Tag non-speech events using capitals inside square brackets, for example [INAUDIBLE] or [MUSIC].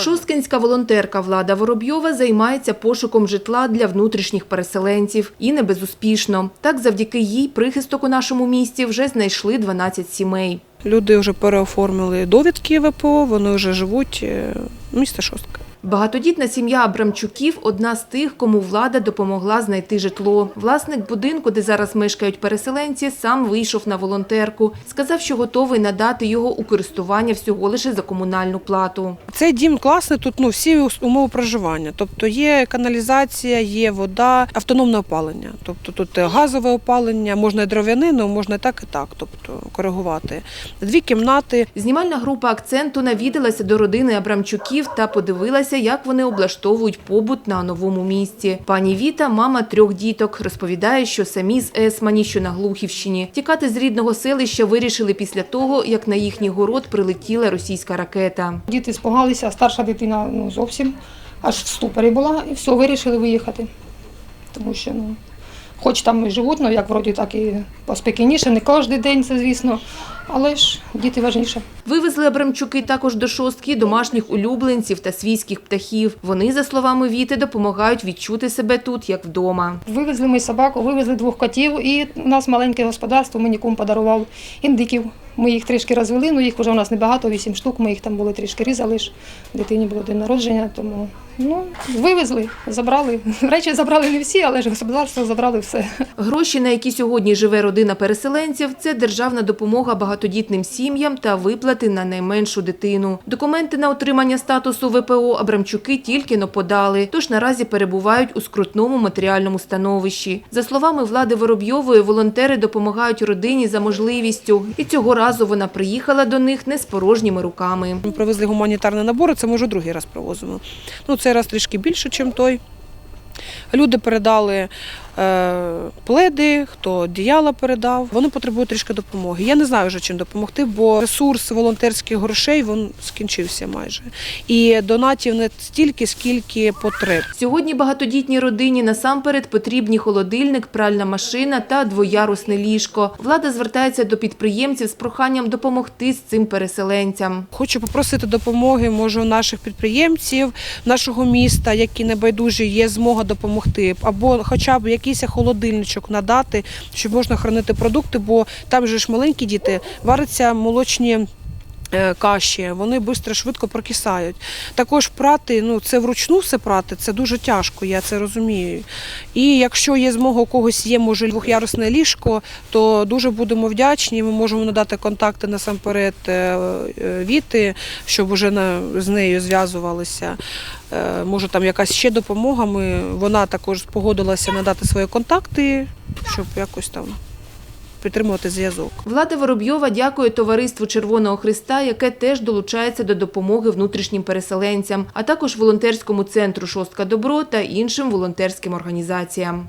Шосткинська волонтерка Влада Воробйова займається пошуком житла для внутрішніх переселенців. І не безуспішно. Так, завдяки їй прихисток у нашому місті вже знайшли 12 сімей. Люди вже переоформили довідки ВПО, вони вже живуть в місто Шостка. Багатодітна сім'я Абрамчуків – одна з тих, кому влада допомогла знайти житло. Власник будинку, де зараз мешкають переселенці, сам вийшов на волонтерку. Сказав, що готовий надати його у користування всього лише за комунальну плату. Цей дім класний, тут ну, всі умови проживання. Тобто є каналізація, є вода, автономне опалення. Тобто тут газове опалення, можна і дров'яне, але можна і так, і так, тобто коригувати. Дві кімнати, Знімальна група акценту навідалася до родини Абрамчуків та подивилася, як вони облаштовують побут на новому місці. Пані Віта, мама трьох діток, розповідає, що самі з Есмані, що на Глухівщині, тікати з рідного селища вирішили після того, як на їхній город прилетіла російська ракета. Діти спугалися, а старша дитина ну, зовсім аж в ступорі була, і все, вирішили виїхати. Тому що, ну, хоч там і живуть, ну як вроді так і поспокійніше, не кожен день це, звісно, але ж діти важніше. Вивезли Абрамчуки також до шостки домашніх улюбленців та свійських птахів. Вони, за словами Віти, допомагають відчути себе тут, як вдома. Вивезли ми собаку, вивезли двох котів, і у нас маленьке господарство, мені кум подарував індиків. Ми їх трішки розвели, ну їх вже у нас небагато, вісім штук, ми їх там були трішки різали ж. Дитині було день народження, тому ну, вивезли, забрали. [LAUGHS] Речі забрали не всі, але ж господарство забрали все. Гроші, на які сьогодні живе родина переселенців, це державна допомога багатодітним сім'ям та виплати на найменшу дитину. Документи на отримання статусу ВПО Абрамчуки тільки но подали, тож наразі перебувають у скрутному матеріальному становищі. За словами Влади Воробйової, волонтери допомагають родині за можливістю. І цього разу вона приїхала до них не з порожніми руками. ми привезли гуманітарні набори, це ми вже другий раз привозимо. Ну, цей раз трішки більше, ніж той. Люди передали пледи, хто одіяла передав. Вони потребують трішки допомоги. Я не знаю вже чим допомогти, бо ресурс волонтерських грошей він скінчився майже. І донатів не стільки, скільки потреб. Сьогодні багатодітній родині насамперед потрібні холодильник, пральна машина та двоярусне ліжко. Влада звертається до підприємців з проханням допомогти з цим переселенцям. Хочу попросити допомоги, може, у наших підприємців нашого міста, які небайдужі, є змога допомогти, або хоча б якийсь холодильничок надати, щоб можна хранити продукти, бо там же ж маленькі діти варяться молочні. Е, Каші, вони швидко швидко прокисають. Також прати, ну це вручну все прати, це дуже тяжко, я це розумію. І якщо є змога, у когось є, може, двохярусне ліжко, то дуже будемо вдячні. Ми можемо надати контакти насамперед е, е, Віти, щоб вже на, з нею зв'язувалися. Може, там якась ще допомога. Ми, вона також погодилася надати свої контакти, щоб якось там підтримувати зв'язок. Влада Воробйова дякує товариству Червоного Христа, яке теж долучається до допомоги внутрішнім переселенцям, а також волонтерському центру Шостка Добро та іншим волонтерським організаціям.